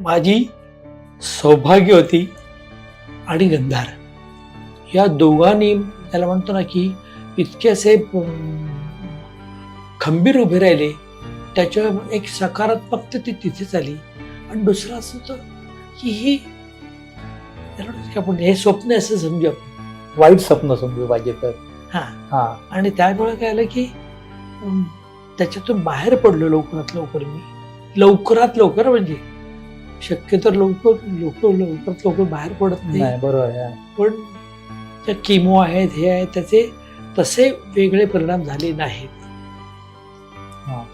माझी सौभाग्यवती आणि गंधार. या दोघांनी त्याला म्हणतो ना की इतके असे खंबीर उभे राहिले. त्याच्या एक सकारात्मकता ती तिथेच आली. आणि दुसरं असं होतं की ही आपण हे स्वप्न असं समजू आपण. वाईट स्वप्न समजू पाहिजे तर. हा. हा. आणि त्यामुळे काय आलं की त्याच्यातून बाहेर पडलो लवकरात लवकर मी. लवकरात लवकर म्हणजे शक्यतो लवकर लोक लवकरात लवकर बाहेर पडत नाही. बरोबर. पण त्या किमो आहेत हे आहेत त्याचे तसे वेगळे परिणाम झाले नाहीत. हा.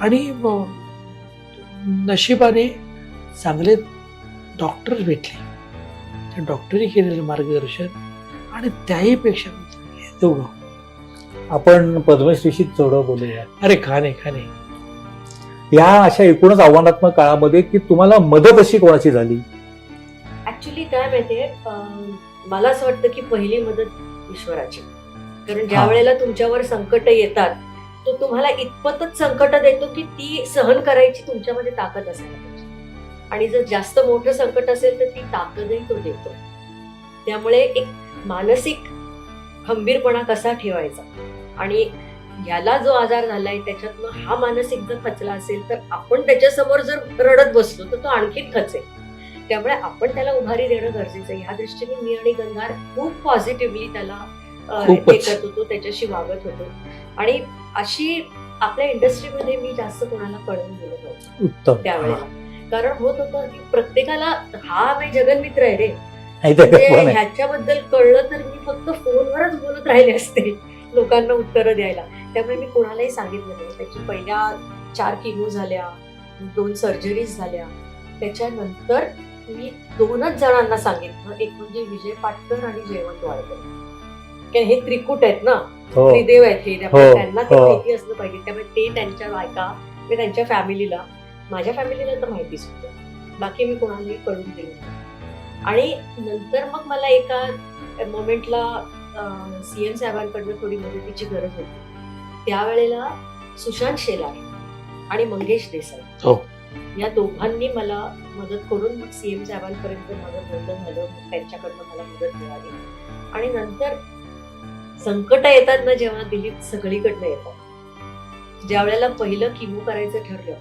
आणि नशिबाने चांगले डॉक्टर भेटले. त्या डॉक्टरी केलेलं मार्गदर्शन आणि त्याही पेक्षा दोघं आपण पद्मश्रीशी थोडं बोलूया. अरे खाणे खाणे या अशा एकूणच आव्हानात्मक काळामध्ये की तुम्हाला मदत अशी कोणाची झाली? ऍक्च्युली काय माहितीये मला असं वाटतं की पहिली मदत ईश्वराची. कारण ज्या. वेळेला तुमच्यावर संकट येतात तो तुम्हाला इतपतच संकट देतो की ती सहन करायची तुमच्यामध्ये ताकद असायला पाहिजे. आणि जर जास्त मोठं संकट असेल तर ती ताकदही तो देतो. त्यामुळे एक मानसिक खंबीरपणा कसा ठेवायचा? आणि याला जो आजार झालाय त्याच्यातनं हा मानसिक जर खचला असेल तर आपण त्याच्यासमोर जर रडत बसलो तर तो आणखीन खचेल त्यामुळे आपण त्याला उभारी देणं गरजेचं आहे. ह्या दृष्टीने मी आणि गंगार खूप पॉझिटिव्हली त्याला हे. करत होतो त्याच्याशी वागत होतो. आणि अशी आपल्या इंडस्ट्रीमध्ये मी जास्त कोणाला कळवून दिलं नव्हतं. त्यावेळेला. कारण होत होतं की प्रत्येकाला हा मी जगनमित्र आहे रे. म्हणजे. ह्याच्याबद्दल कळलं तर मी फक्त फोनवरच बोलत राहिले असते लोकांना उत्तरं द्यायला. त्यामुळे मी कोणालाही सांगितलं नाही. त्याची पहिल्या चार किमो झाल्या दोन सर्जरीज झाल्या. त्याच्यानंतर मी दोनच जणांना सांगितलं. एक म्हणजे विजय पाटकर आणि जयवंत वाडकर. कारण हे त्रिकूट आहेत ना? हो. त्रिदेव आहेत हे. हो, त्यांना ते हो. माहिती असलं पाहिजे. त्यामुळे ते त्यांच्या बायका मी त्यांच्या फॅमिलीला माझ्या फॅमिलीला तर माहितीच होतं. बाकी मी कोणालाही कळून दिलं. आणि नंतर मग मला एका मोमेंटला सी एम साहेबांकडनं थोडी मदतीची गरज होती. त्यावेळेला सुशांत शेलार आणि मंगेश देसाई. हो. या दोघांनी मला मदत करून मग सी एम साहेबांपर्यंत माझं बोलणं झालं. त्यांच्याकडनं मला मदत मिळाली. आणि नंतर संकट येतात ना जेव्हा दिलीप सगळीकडनं येतात. ज्या वेळेला पहिलं किमो करायचं ठरलं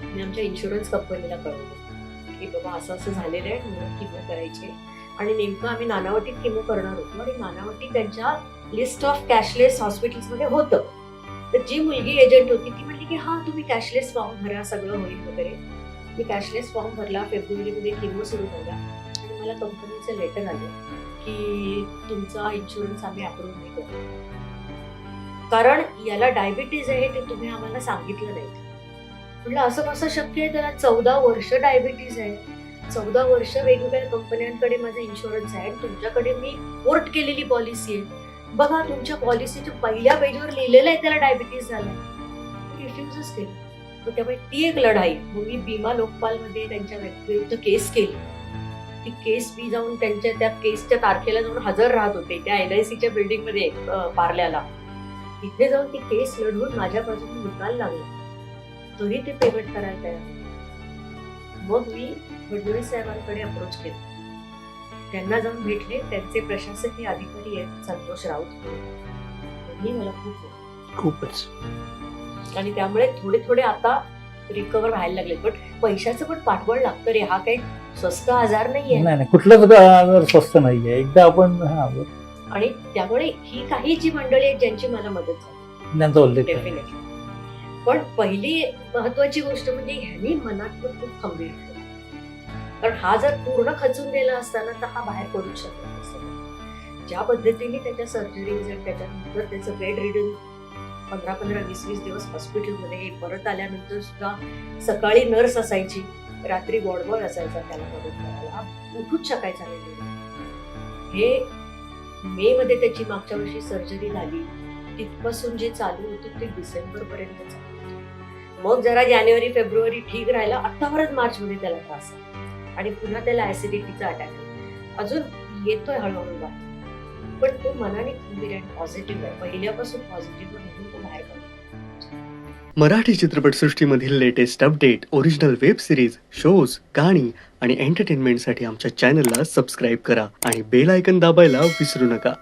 मी आमच्या इन्शुरन्स कंपनीला कळवलं. की बाबा असं असं झालेलं आहे मला किमो करायचे. आणि नेमकं आम्ही नानावटीत किमो करणार होतो. आणि नानावटी त्यांच्या लिस्ट ऑफ कॅशलेस हॉस्पिटल्समध्ये होतं. तर जी मुलगी एजंट होती ती म्हटली की हा तुम्ही कॅशलेस फॉर्म भरा सगळं होईल वगैरे. मी कॅशलेस फॉर्म भरला फेब्रुवारीमध्ये किमो सुरू झाला. आणि मला कंपनीचं लेटर आलं की तुमचा इन्शुरन्स आम्ही अप्रूव्ह नाही करू कारण याला डायबिटीज आहे ते तुम्ही आम्हाला सांगितलं नाही. म्हटलं असं कसं शक्य आहे? त्याला चौदा वर्ष डायबिटीज आहे. चौदा वर्ष वेगवेगळ्या कंपन्यांकडे माझा इन्शुरन्स आहे. तुमच्याकडे मी पोर्ट केलेली पॉलिसी आहे. बघा तुमच्या पॉलिसीच्या पहिल्या पेजवर लिहिलेलं आहे त्याला डायबिटीज झाला. रिफ्युजच केलं. त्यामुळे ती एक लढाई. मग मी भीमा लोकपालमध्ये त्यांच्या विरुद्ध केस केली. ती केस मी जाऊन त्यांच्या त्या केसच्या तारखेला जाऊन हजर राहत होते. त्या एल आय सीच्या बिल्डिंगमध्ये पार्ल्याला. तिथे जाऊन ती केस लढवून माझ्या बाजूने निकाल लागला. तरी ते पेमेंट करायला तयार मग मी फडणवीस साहेबांकडे अप्रोच केलं. त्यांना जाऊन भेटले. त्यांचे प्रशासकीय अधिकारी आहेत संतोष राऊत. त्यांनी मला खूप खूपच. आणि त्यामुळे थोडे थोडे आता रिकवर व्हायला लागले. पण पैशाचं पण पाठबळ लागतं रे. हा काही स्वस्त आजार नाहीये. नाही नाही कुठलंच आजार स्वस्त नाहीये. एकदा आपण आणि त्यामुळे ही काही जी मंडळी आहेत ज्यांची मला मदत झाली. त्यांचा उल्लेख. डेफिनेटली पण पहिली महत्वाची गोष्ट म्हणजे ह्यांनी मनात पण खूप खंबीर कारण हा जर पूर्ण खचून गेला असताना तर हा बाहेर पडू शकत नसता. ज्या पद्धतीने त्याच्या सर्जरीज आणि त्याच्यानंतर त्याचं बेड रिडन पंधरा पंधरा वीस वीस दिवस हॉस्पिटलमध्ये परत आल्यानंतर सुद्धा सकाळी नर्स असायची रात्री वॉर्डबॉय असायचा त्याला मदत करायला उठूच शकायचा नाही. हे मे मध्ये त्याची मागच्या वर्षी सर्जरी झाली तिथपासून जे चालू होतं ते डिसेंबर पर्यंत चालू मग जरा जानेवारी फेब्रुवारी ठीक राहिला अठ्ठावरच मार्च मध्ये त्याला त्रास आणि पुन्हा त्याला ऍसिडिटीचा अटॅक अजून येतोय हळूहळू पण तो मनाने खंबीर आणि पॉझिटिव्ह आहे. पहिल्यापासून पॉझिटिव्ह म्हणून तो बाहेर Marathi चित्रपटसृष्टीमधील latest update original web series shows गाणी आणि एंटरटेनमेंटसाठी आमच्या चॅनलला सबस्क्राईब करा आणि बेल आयकन दाबायला विसरू नका.